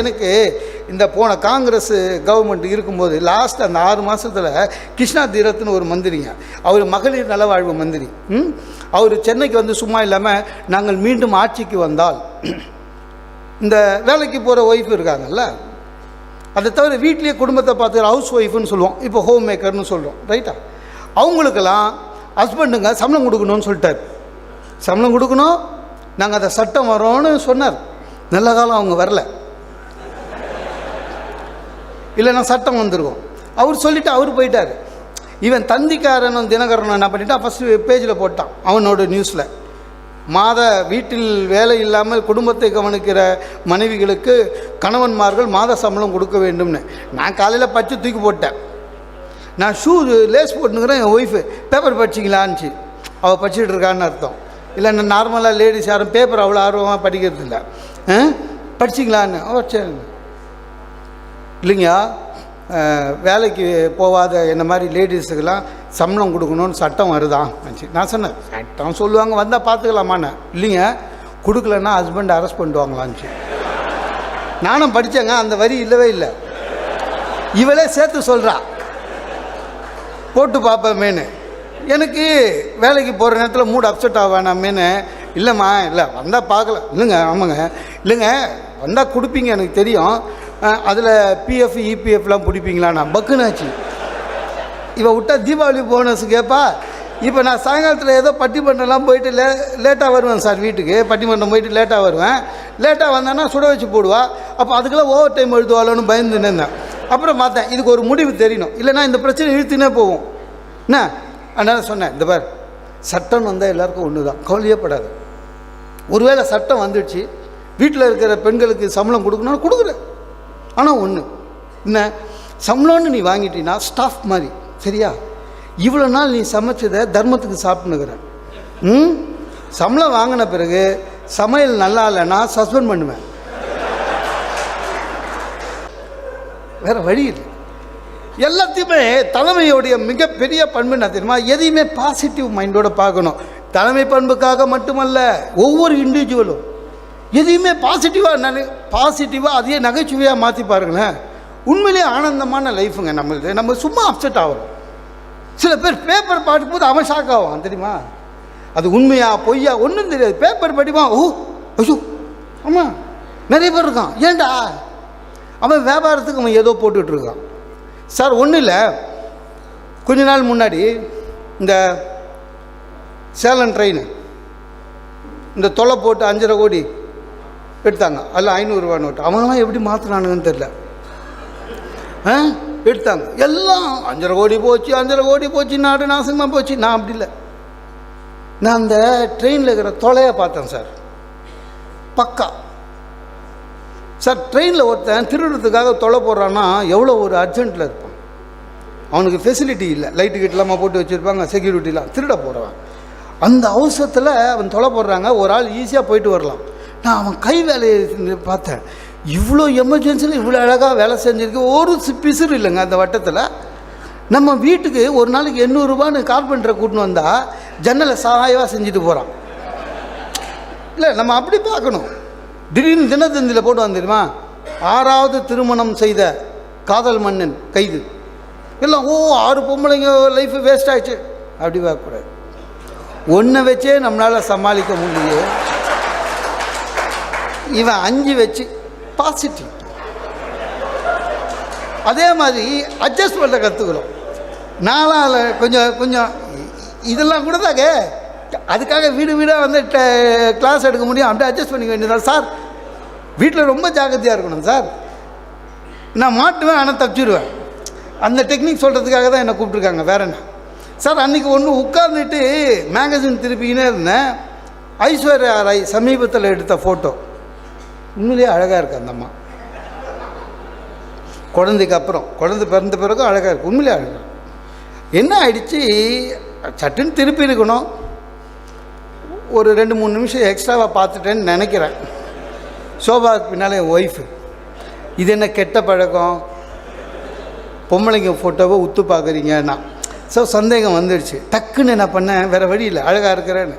எனக்கு இந்த போன காங்கிரஸ் கவர்மெண்ட் இருக்கும்போது லாஸ்ட் அந்த ஆறு மாதத்தில் கிருஷ்ணா தீரத்னு ஒரு மந்திரிங்க. அவர் மகளிர் நலவாழ்வு மந்திரி. ம்? அவர் சென்னைக்கு வந்து சும்மா இல்லாமல் நாங்கள் மீண்டும் ஆட்சிக்கு வந்தால் இந்த வேலைக்கு போகிற ஒய்ஃப் இருக்காங்கல்ல? அதை தவிர வீட்லேயே குடும்பத்தை பார்த்துக்கிற ஹவுஸ் ஒய்ஃப்னு சொல்லுவோம். இப்போ ஹோம் மேக்கர்னு சொல்கிறோம் ரைட்டா அவங்களுக்கெல்லாம் ஹஸ்பண்டுங்க சம்பளம் கொடுக்கணும்னு சொல்லிட்டார். சம்பளம் கொடுக்கணும். நாங்கள் அதை சட்டம் வரோன்னு சொன்னார். நல்ல காலம் அவங்க வரல. இல்லைன்னா சட்டம் வந்துருக்கும். அவர் சொல்லிவிட்டு அவர் போயிட்டார். இவன் தந்திக்காரனும் தினகரனும் என்ன பண்ணிட்டான்? ஃபஸ்ட்டு பேஜில் போட்டான் அவனோட நியூஸில் மாத வீட்டில் வேலை இல்லாமல் குடும்பத்தை கவனிக்கிற மனைவிகளுக்கு கணவன்மார்கள் மாத சம்பளம் கொடுக்க வேண்டும்னு. நான் காலையில் பச்சை தூக்கி போட்டேன். நான் ஷூ லேஸ் போட்டுனுக்கிறேன் என் ஒய்ஃபு பேப்பர் படிச்சிங்களான்ச்சு அவள் படிச்சுட்டு இருக்கான்னு அர்த்தம். இல்லை நான் நார்மலாக லேடிஸ் யாரும் பேப்பர் அவ்வளோ ஆர்வமாக படிக்கிறது இல்லை படிச்சிங்களான்னு ஓ சரி. இல்லைங்க வேலைக்கு போகாத என்ன மாதிரி லேடிஸுக்கெல்லாம் சம்பளம் கொடுக்கணும்னு சட்டம் வருதா? நான் சொன்னேன். சட்டம் சொல்லுவாங்க வந்தால் பார்த்துக்கலாமான்னு இல்லைங்க கொடுக்கலன்னா ஹஸ்பண்ட் அரெஸ்ட் பண்ணிடுவாங்களான்ச்சு. நானும் படித்தேங்க அந்த வரி இல்லவே இல்லை. இவளே சேர்த்து சொல்கிறா போட்டு பார்ப்பேமேனு எனக்கு வேலைக்கு போகிற நேரத்தில் மூட் அப்செட் ஆவானாமேனு இல்லைம்மா இல்லை வந்தால் பார்க்கலாம் இல்லைங்க ஆமாங்க. இல்லைங்க வந்தால் கொடுப்பீங்க எனக்கு தெரியும். அதில் பிஎஃப் இபிஎஃப்லாம் பிடிப்பீங்களாண்ணா பக்குனாச்சு இவன் விட்டா தீபாவளி போனஸ் கேட்பா இப்போ நான் சாயங்காலத்தில் ஏதோ பட்டிமன்றம்லாம் போயிட்டு லே லேட்டாக வருவேன் சார் வீட்டுக்கு. பட்டிமன்றம் போயிட்டு லேட்டாக வருவேன். லேட்டாக வந்தேன்னா சுட வச்சு போடுவா. அப்போ அதுக்கெல்லாம் ஓவர் டைம் எழுதுவாளோன்னு பயந்து நின்றேன் அப்புறம் பார்த்தேன் இதுக்கு ஒரு முடிவு தெரியணும். இல்லைன்னா இந்த பிரச்சனை இழுத்துனே போகும். என்ன? அதனால் சொன்னேன் இந்த பார் சட்டம் வந்தால் எல்லாருக்கும் ஒன்று தான் கவலையப்படாது ஒருவேளை சட்டம் வந்துடுச்சு வீட்டில் இருக்கிற பெண்களுக்கு சம்பளம் கொடுக்கணும்னு கொடுக்குறேன். ஆனால் ஒன்று என்ன? சம்பளம்னு நீ வாங்கிட்டீங்கன்னா ஸ்டாஃப் மாதிரி. சரியா? இவ்வளோ நாள் நீ சமைச்சதை தர்மத்துக்கு சாப்பிட்டுனுக்குற. ம்? சம்பளம் வாங்கின பிறகு சமையல் நல்லா இல்லைன்னா சஸ்பெண்ட் பண்ணுவேன். வேற வழி இல்லை. எல்லாத்தையுமே தலைமையோடைய மிகப்பெரிய பண்பு என்ன தெரியுமா? எதையுமே பாசிட்டிவ் மைண்டோட பார்க்கணும். தலைமை பண்புக்காக மட்டுமல்ல ஒவ்வொரு இண்டிவிஜுவலும் எதையுமே பாசிட்டிவாக நினை பாசிட்டிவாக அதையே நகைச்சுவையாக மாற்றி பாருங்களேன். உண்மையிலேயே ஆனந்தமான லைஃபுங்க நம்மளுது. நம்ம சும்மா அப்செட் ஆகிறோம் சில பேர் பேப்பர் பார்க்கும்போது அவன் ஷாக் ஆவான் தெரியுமா? அது உண்மையா பொய்யா ஒன்றும் தெரியாது. பேப்பர் படிப்பான் ஓ ஐயோ ஆமாம் நிறைய பேர் இருக்கான். ஏன்டா அவன் வியாபாரத்துக்கு அவன் ஏதோ போட்டுட்டு இருக்கான். சார் ஒன்றும் இல்லை. கொஞ்ச நாள் முன்னாடி இந்த சேலம் ட்ரெயின் இந்த தொலை போட்டு அஞ்சரை கோடி எடுத்தாங்க. அதில் ஐநூறுரூவா நோட்டு. அவங்களாம் எப்படி மாற்றினானுங்கன்னு தெரில ஆ? எடுத்தாங்க. எல்லாம் அஞ்சரை கோடி போச்சு அஞ்சரை கோடி போச்சு நாடு நாசமாக போச்சு. நான் அப்படி இல்லை. நான் அந்த ட்ரெயினில் இருக்கிற தொலையை பார்த்தேன் சார். பக்கா. சார் ட்ரெயினில் ஒருத்தன் திருடுறதுக்காக தொலை போடுறான்னா எவ்வளோ ஒரு அர்ஜென்ட்டில் இருப்பான். அவனுக்கு ஃபெசிலிட்டி இல்லை. லைட்டு கிட்டலாமா போட்டு வச்சுருப்பாங்க செக்யூரிட்டிலாம் திருட போடுறான். அந்த அவசரத்தில் அவன் தொலை போடுறாங்க. ஒரு ஆள் ஈஸியாக போயிட்டு வரலாம். நான் அவன் கை வேலையை பார்த்தேன். இவ்வளோ எமர்ஜென்சியில் இவ்வளோ அழகாக வேலை செஞ்சுருக்கு. ஒரு சி- பிசுறு இல்லைங்க அந்த வட்டத்தில். நம்ம வீட்டுக்கு ஒரு நாளைக்கு எண்ணூறுரூபான்னு கார்பெண்டரை கூட்டின்னு வந்தால் ஜன்னலை சகாயவாக செஞ்சுட்டு போகிறான் இல்லை நம்ம அப்படி பார்க்கணும். திடீர்னு தினத்தந்தியில் போட்டு வந்துடுமா ஆறாவது திருமணம் செய்த காதல் மன்னன் கைது. எல்லாம் ஓ ஆறு பொம்பளைங்க லைஃப் வேஸ்ட் ஆயிடுச்சு. அப்படி பார்க்கக்கூடாது. ஒன்றை வச்சே நம்மளால் சமாளிக்க முடியுது இவன் அஞ்சு வச்சு பாசிட்டிவ் அதே மாதிரி அட்ஜஸ்ட் பண்ண கற்றுக்கணும் அதில் கொஞ்சம் கொஞ்சம் இதெல்லாம் கூட தாங்க. அதுக்காக வீடு வீடாக வந்து கிளாஸ் எடுக்க முடியும். அப்படியே அட்ஜஸ்ட் பண்ணிக்க வேண்டியதான் சார் வீட்டில் ரொம்ப ஜாக்கிரதையாக இருக்கணும் சார். நான் மாட்டுவேன் ஆனால் தப்பிச்சிடுவேன் அந்த டெக்னிக் சொல்கிறதுக்காக தான் என்னை கூப்பிட்ருக்காங்க வேற என்ன? சார் அன்றைக்கி ஒன்று உட்கார்ந்துட்டு மேகசின் திருப்பிக்கினே இருந்தேன். ஐஸ்வர்யா ராய் சமீபத்தில் எடுத்த ஃபோட்டோ உண்மையிலேயே அழகாக இருக்குது அந்த அம்மா. குழந்தைக்கு அப்புறம் குழந்தை பிறந்த பிறகும் அழகாக இருக்கு உண்மையிலே அழகாக என்ன ஆயிடுச்சு? சட்டுன்னு திருப்பி இருக்கணும். ஒரு ரெண்டு மூணு நிமிஷம் எக்ஸ்ட்ராவாக பார்த்துட்டேன்னு நினைக்கிறேன். சோபாவுக்கு பின்னால் என் ஒய்ஃபு இது என்ன கெட்ட பழக்கம்? பொம்பளைங்க ஃபோட்டோவை உத்து பார்க்குறீங்கன்னா. ஸோ சந்தேகம் வந்துடுச்சு. டக்குன்னு என்ன பண்ணேன்? வேறு வழி இல்லை. அழகாக இருக்கிறேன்னு.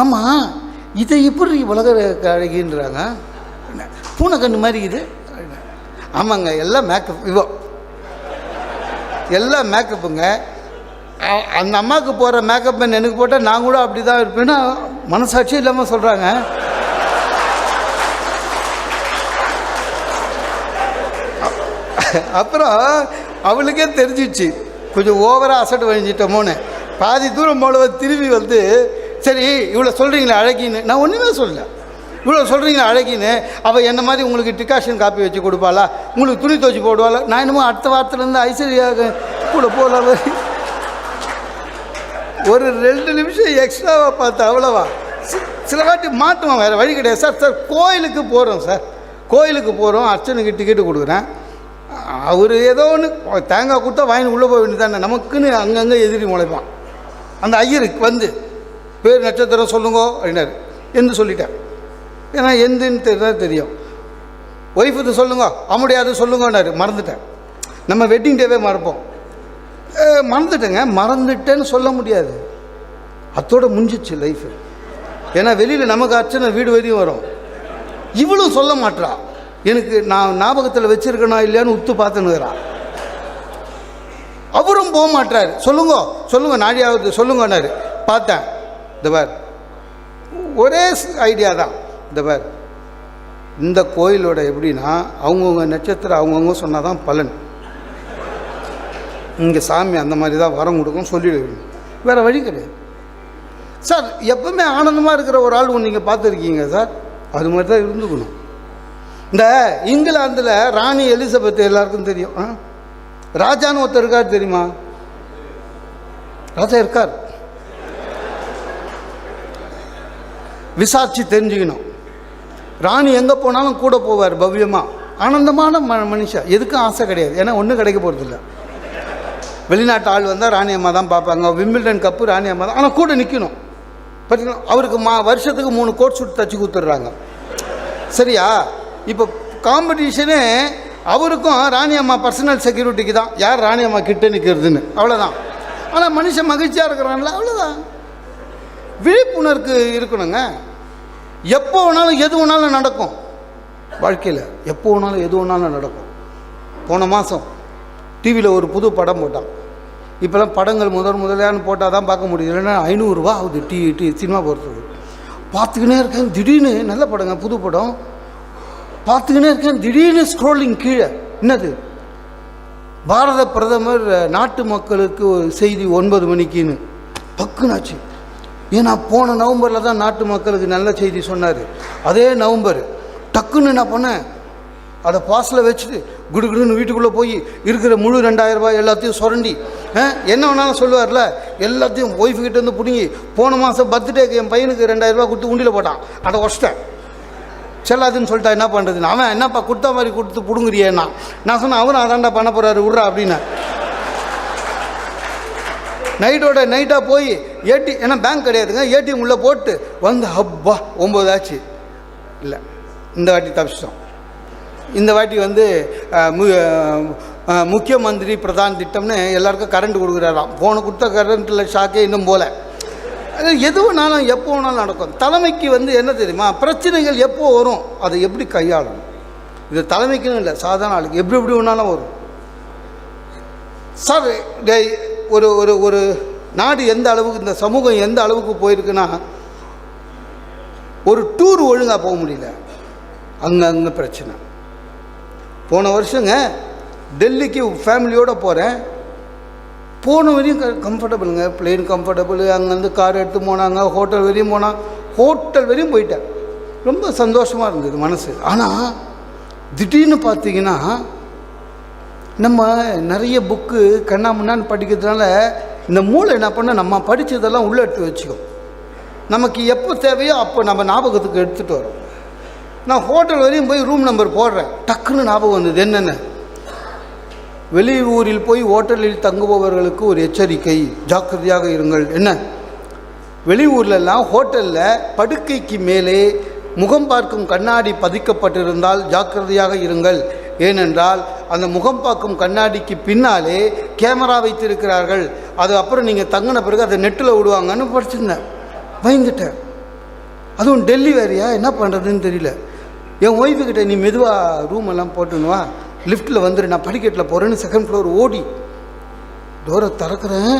ஆமாம் இதை எப்படி உலக அழகின்றாங்க பூனை கண்ணு மாதிரி இது. ஆமாங்க எல்லாம் மேக்கப் இவோ. எல்லாம் மேக்கப்புங்க அ- அந்த அம்மாவுக்கு போகிற மேக்கப் பென் எனக்கு போட்டால் நான் கூட அப்படி தான் இருப்பேன்னா மனசாட்சி இல்லாமல் சொல்கிறாங்க அப்புறம் அவளுக்கே தெரிஞ்சிச்சு. கொஞ்சம் ஓவராக அசட்டு வழிஞ்சிட்டோமோன்னு. பாதி தூரம் போலவை திரும்பி வந்து சரி இவ்வளோ சொல்கிறீங்களே அழகின்னு. நான் ஒன்றுமே சொல்லலை. இவ்வளோ சொல்கிறீங்க அழகின்னு. அவள் என்ன மாதிரி உங்களுக்கு டிகாஷன் காப்பி வச்சு கொடுப்பாளா? உங்களுக்கு துணி துவச்சி போடுவாளா? நான் என்னமோ அடுத்த வாரத்துலேருந்து ஐஸ்வர்யா கூட போகல ஒரு ரெண்டு நிமிஷம் எக்ஸ்ட்ராவாக பார்த்தா அவ்வளோவா? சில வாட்டி மாட்டுவோம் வேறு வழி கிடையாது. சார் சார் கோயிலுக்கு போகிறோம் சார். கோயிலுக்கு போகிறோம் அர்ச்சனைக்கு டிக்கெட்டு கொடுக்குறேன். அவர் ஏதோ ஒன்று தேங்காய் கொடுத்தா வாங்கி உள்ளே போக வேண்டியதானே நமக்குன்னு அங்கங்கே எதிரி முளைப்பான். அந்த ஐயருக்கு வந்து பேர் நட்சத்திரம் சொல்லுங்கோ அப்படின்னாரு. என்று சொல்லிட்டேன் ஏன்னா எந்துன்னு தெரிஞ்சால் தெரியும். ஒய்ஃப் இது சொல்லுங்க அம்முடையாது சொல்லுங்கன்னாரு. மறந்துட்டேன். நம்ம வெட்டிங் டேவே மறப்போம். மறந்துட்டேங்க. மறந்துட்டேன்னு சொல்ல முடியாது. அத்தோட முடிஞ்சிச்சு லைஃப் ஏன்னா வெளியில் நமக்கு அர்ச்சனை வீடு வரையும் வரும். இவளும் சொல்ல மாட்டா எனக்கு நான் ஞாபகத்தில் வச்சிருக்கனா இல்லையான்னு உத்து பார்த்துன்னுறான் அவரும் போக மாட்டார் சொல்லுங்க சொல்லுங்க நாடியாவது சொல்லுங்கன்னாரு. பார்த்தேன். இந்த பார். ஒரே ஐடியா தான். இந்த பார் இந்த கோயிலோட எப்படின்னா அவங்கவுங்க நட்சத்திரம் அவங்கவுங்க சொன்னால் தான் பலன். இங்கே சாமி அந்த மாதிரி தான் வரம் கொடுக்கும் சொல்லிடுவீங்க வேறு வழி கிடையாது. சார் எப்பவுமே ஆனந்தமாக இருக்கிற ஒரு ஆள் ஒன்று நீங்கள் பார்த்துருக்கீங்க சார். அது மாதிரி தான் இருந்துக்கணும். இந்த இங்கிலாந்தில் ராணி எலிசபெத் எல்லாருக்கும் தெரியும். ஆ? ராஜான்னு ஒருத்தர் இருக்கார் தெரியுமா? ராஜா இருக்கார். விசாரிச்சு தெரிஞ்சுக்கணும். ராணி எங்கே போனாலும் கூட போவார் பவ்யமாக ஆனந்தமான ம மனுஷன். எதுக்கும் ஆசை கிடையாது. ஏன்னா ஒன்றும் கிடைக்க போகிறதில்ல வெளிநாட்டு ஆள் வந்தால் ராணி அம்மா தான் பார்ப்பாங்க. விம்பிள்டன் கப்பு ராணி அம்மா தான். ஆனால் கூட நிற்கணும் பார்த்தீங்கன்னா அவருக்கு மா வருஷத்துக்கு மூணு கோட் சூட் தச்சு கொடுத்துட்றாங்க. சரியா? இப்போ காம்படிஷனே அவருக்கும் ராணி அம்மா பர்சனல் செக்யூரிட்டிக்கு தான். யார் ராணி அம்மா கிட்ட நிற்கிறதுன்னு அவ்வளோதான் ஆனால் மனுஷன் மகிழ்ச்சியாக இருக்கிறான்ல. அவ்வளோதான் விழிப்புணர்வு இருக்கணுங்க. எப்போ வேணாலும் எது வேணாலும் நடக்கும். வாழ்க்கையில் எப்போ வேணாலும் எது வேணாலும் நடக்கும். போன மாதம் டிவியில் ஒரு புது படம் போட்டான். இப்போல்லாம் படங்கள் முதல் முதலையான்னு போட்டால் தான் பார்க்க முடியுது இல்லைன்னா ஐநூறுரூவா ஆகுது டி டி சினிமா போகிறதுக்கு பார்த்துக்கினே இருக்கேன் திடீர்னு நல்ல படங்க புது படம். பார்த்துக்கினே இருக்கேன் திடீர்னு ஸ்க்ரோலிங் கீழே. என்னது? பாரத பிரதமர் நாட்டு மக்களுக்கு ஒரு செய்தி ஒன்பது மணிக்குன்னு. பக்குனாச்சு ஏன்னா போன நவம்பரில் தான் நாட்டு மக்களுக்கு நல்ல செய்தி சொன்னார். அதே நவம்பர் டக்குன்னு என்ன பண்ணேன் அதை பாஸில் வச்சுட்டு குடுகுடுன்னு வீட்டுக்குள்ளே போய் இருக்கிற முழு ரெண்டாயிரம் ரூபாய் எல்லாத்தையும் சுரண்டி ஆ, என்ன வேணாலும் சொல்லுவார்ல எல்லாத்தையும் ஒய்ஃபுக்கிட்ட இருந்து பிடுங்கி போன மாதம் பர்த்டேக்கு என் பையனுக்கு ரெண்டாயிரம் ரூபா கொடுத்து உண்டியில் போட்டான். அதை உடச்சிட்டேன். செல்லாதுன்னு சொல்லிட்டா என்ன பண்ணுறதுன்னு அவன் என்னப்பா கொடுத்த மாதிரி கொடுத்து பிடுங்குறியேன்னா? நான் சொன்னேன் அவரும் அதான்டா பண்ண போகிறாரு விட்றா அப்படின்னு. நைட்டோட நைட்டாக போய் ஏடி ஏன்னா பேங்க் கிடையாதுங்க ஏடிஎம் உள்ளே போட்டு வந்து அப்பா ஒம்பது ஆச்சு. இல்லை இந்த வாட்டி தப்பிச்சிட்டோம். இந்த வாட்டி வந்து மு- முக்கிய மந்திரி பிரதான் திட்டம்னு எல்லாருக்கும் கரண்ட் கொடுக்குறாராம். ஃபோனை கொடுத்த கரண்ட்டில் ஷாக்கே இன்னும் போல. அது எது வேணாலும் எப்போ வேணாலும் நடக்கும். தலைமைக்கு வந்து என்ன தெரியுமா? பிரச்சனைகள் எப்போ வரும்? அதை எப்படி கையாளணும்? இது தலைமைக்குன்னு இல்லை சாதாரண ஆளுக்கு. எப்படி எப்படி வேணாலும் வரும். சார் டேய், ஒரு ஒரு ஒரு நாடு எந்த அளவுக்கு இந்த சமூகம் எந்த அளவுக்கு போயிருக்குன்னா ஒரு டூர் ஒழுங்காக போக முடியல. அங்கங்கே பிரச்சனை. போன வருஷங்க டெல்லிக்கு ஃபேமிலியோடு போகிறேன் போன வரையும் கம்ஃபர்டபுளுங்க. பிளேன் கம்ஃபர்டபுள் அங்கேருந்து கார் எடுத்து போனாங்க ஹோட்டல் வரையும் போனால் ஹோட்டல் வரையும் போயிட்டேன். ரொம்ப சந்தோஷமாக இருந்தது மனசு. ஆனால் திடீர்னு பார்த்தீங்கன்னா நம்ம நிறைய புக்கு கண்ணாமுன்னான்னு படிக்கிறதுனால இந்த மூளை என்ன பண்ண நம்ம படித்ததெல்லாம் உள்ளே எடுத்து வச்சுக்கும். நமக்கு எப்போ தேவையோ அப்போ நம்ம ஞாபகத்துக்கு எடுத்துகிட்டு வரோம். நான் ஹோட்டல் வரையும் போய் ரூம் நம்பர் போடுறேன். டக்குன்னு ஞாபகம் வந்தது என்னென்ன? வெளியூரில் போய் ஹோட்டலில் தங்குபவர்களுக்கு ஒரு எச்சரிக்கை. ஜாக்கிரதையாக இருங்கள். என்ன? வெளியூர்லலாம் ஹோட்டலில் படுக்கைக்கு மேலே முகம் பார்க்கும் கண்ணாடி பதிக்கப்பட்டிருந்தால் ஜாக்கிரதையாக இருங்கள். ஏனென்றால் அந்த முகம் பார்க்கும் கண்ணாடிக்கு பின்னாலே கேமரா வைத்திருக்கிறார்கள். அது அப்புறம் நீங்கள் தங்கின பிறகு அதை நெட்டில் விடுவாங்கன்னு படிச்சிருந்தேன். பயந்துட்டேன். அதுவும் டெல்லி வேறையா? என்ன பண்ணுறதுன்னு தெரியல. என் ஒய்ஃபு நீ மெதுவாக ரூம் எல்லாம் போட்டுணுவா லிஃப்ட்டில் வந்துடு நான் படிக்கட்டில் போகிறேன்னு செகண்ட் ஃப்ளோர் ஓடி. டோரை திறக்கிறேன்.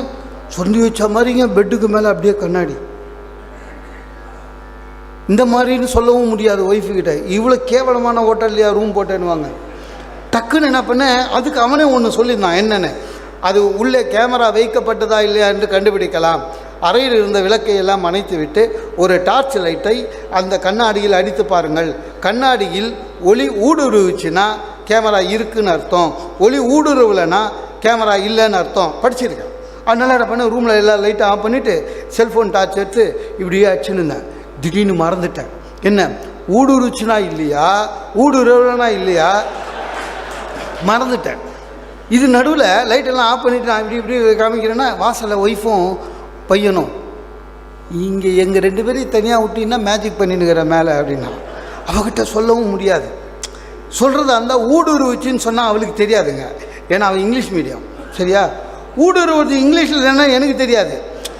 சொல்லி வச்ச மாதிரிங்க பெட்டுக்கு மேலே அப்படியே கண்ணாடி. இந்த மாதிரின்னு சொல்லவும் முடியாது ஒய்ஃபுக்கிட்ட இவ்வளோ கேவலமான ஹோட்டல்லையா ரூம் போட்டேன்னுவாங்க. டக்குன்னு என்ன பண்ணேன் அதுக்கு அவனே ஒன்று சொல்லியிருந்தான். என்னென்னு? அது உள்ளே கேமரா வைக்கப்பட்டதா இல்லையா என்று கண்டுபிடிக்கலாம். அறையில் இருந்த விளக்கை எல்லாம் அணைத்து விட்டு ஒரு டார்ச் லைட்டை அந்த கண்ணாடியில் அடித்து பாருங்கள். கண்ணாடியில் ஒளி ஊடுருவுச்சுன்னா கேமரா இருக்குன்னு அர்த்தம். ஒளி ஊடுருவலைன்னா கேமரா இல்லைன்னு அர்த்தம். படிச்சிருக்கேன். அதனால என்ன பண்ண ரூமில் எல்லா லைட்டும் ஆஃப் பண்ணிவிட்டு செல்ஃபோன் டார்ச் எடுத்து இப்படியே அச்சுன்னு திடீர்னு மறந்துட்டேன். என்ன? ஊடுருச்சுனா இல்லையா? ஊடுருவலனா இல்லையா? மறந்துட்டேன். இது நடுவில் லைட்டெல்லாம் ஆஃப் பண்ணிட்டு நான் இப்படி இப்படி காமிக்கிறேன்னா வாசலில் ஒய்ஃபும் பையனும் இங்கே எங்கள் ரெண்டு பேரையும் தனியாக விட்டீங்கன்னா மேஜிக் பண்ணினுக்கிற மேலே அப்படின்னா அவகிட்ட சொல்லவும் முடியாது. சொல்கிறதா இருந்தால் ஊடுருவுச்சின்னு சொன்னால் அவளுக்கு தெரியாதுங்க. ஏன்னா அவள் இங்கிலீஷ் மீடியம் சரியா? ஊடுருவுச்சி இங்கிலீஷில் இல்லைன்னா எனக்கு தெரியாது.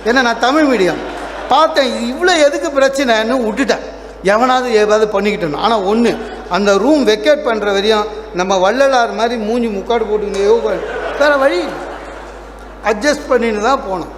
ஏன்னா நான் தமிழ் மீடியம் பார்த்தேன் இவ்வளோ எதுக்கு பிரச்சனைன்னு விட்டுட்டேன். எவனாவது ஏதாவது பண்ணிக்கிட்டணும் ஆனால் ஒன்று அந்த ரூம் வெக்கேட் பண்ணுற வரையும் நம்ம வள்ளலார் மாதிரி மூஞ்சி முக்காடு போட்டுக்கிட்டே வேறு வழி அட்ஜஸ்ட் பண்ணின்னு தான் போனோம்.